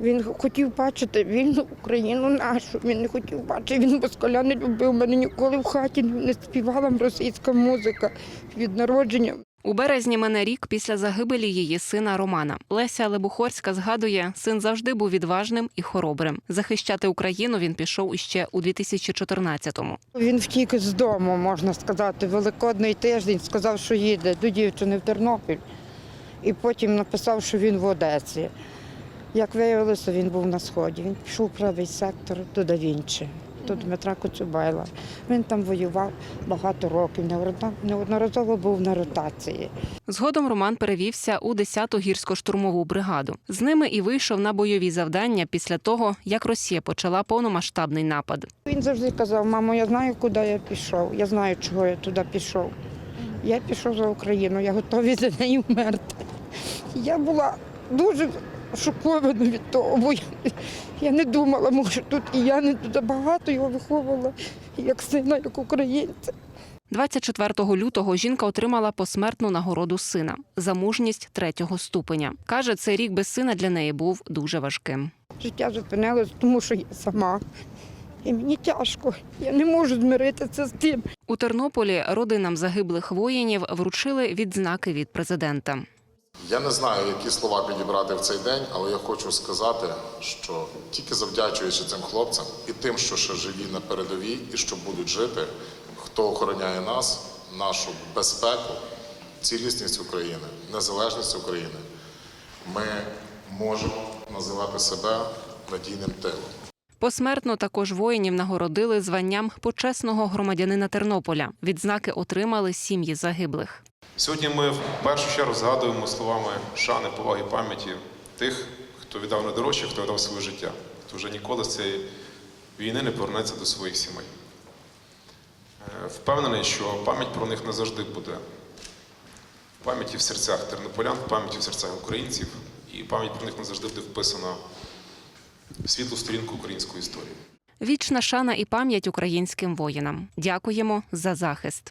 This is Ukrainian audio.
Він хотів бачити вільну Україну нашу. Він не хотів бачити. Він москаля не любив. Мене ніколи в хаті не співала російська музика від народження. У березні мене рік після загибелі її сина Романа. Леся Лебухорська згадує, син завжди був відважним і хоробрим. Захищати Україну він пішов іще у 2014-му. Він втік з дому, можна сказати, великодний тиждень. Сказав, що їде до дівчини в Тернопіль. І потім написав, що він в Одесі. Як виявилося, він був на сході. Він пішов в правий сектор до Давінчі, до Дмитра Коцюбайла. Він там воював багато років, неодноразово був на ротації. Згодом Роман перевівся у 10-ту гірсько-штурмову бригаду. З ними і вийшов на бойові завдання після того, як Росія почала повномасштабний напад. Він завжди казав, мамо, я знаю, куди я пішов. Я знаю, чого я туди пішов. Я пішов за Україну, я готовий за нею вмерти. Я була дуже шокована від того, бо я, я не думала, може тут і я не туди багато його виховувала, як сина, як українця. 24 лютого жінка отримала посмертну нагороду сина за мужність третього ступеня. Каже, цей рік без сина для неї був дуже важким. Життя зупинилось, тому що я сама. І мені тяжко. Я не можу змиритися з тим. У Тернополі родинам загиблих воїнів вручили відзнаки від президента. Я не знаю, які слова підібрати в цей день, але я хочу сказати, що тільки завдячуючи цим хлопцям і тим, що ще живі на передовій і що будуть жити, хто охороняє нас, нашу безпеку, цілісність України, незалежність України, ми можемо називати себе надійним тилом. Посмертно також воїнів нагородили званням почесного громадянина Тернополя. Відзнаки отримали сім'ї загиблих. Сьогодні ми в першу чергу згадуємо словами шани, поваги пам'яті тих, хто віддав найдорожче, хто віддав своє життя, хто вже ніколи з цієї війни не повернеться до своїх сімей. Е, Впевнений, що пам'ять про них не завжди буде в пам'яті в серцях тернополян, в пам'яті в серцях українців, і пам'ять про них не завжди буде вписана світлу сторінку української історії. Вічна шана і пам'ять українським воїнам. Дякуємо за захист.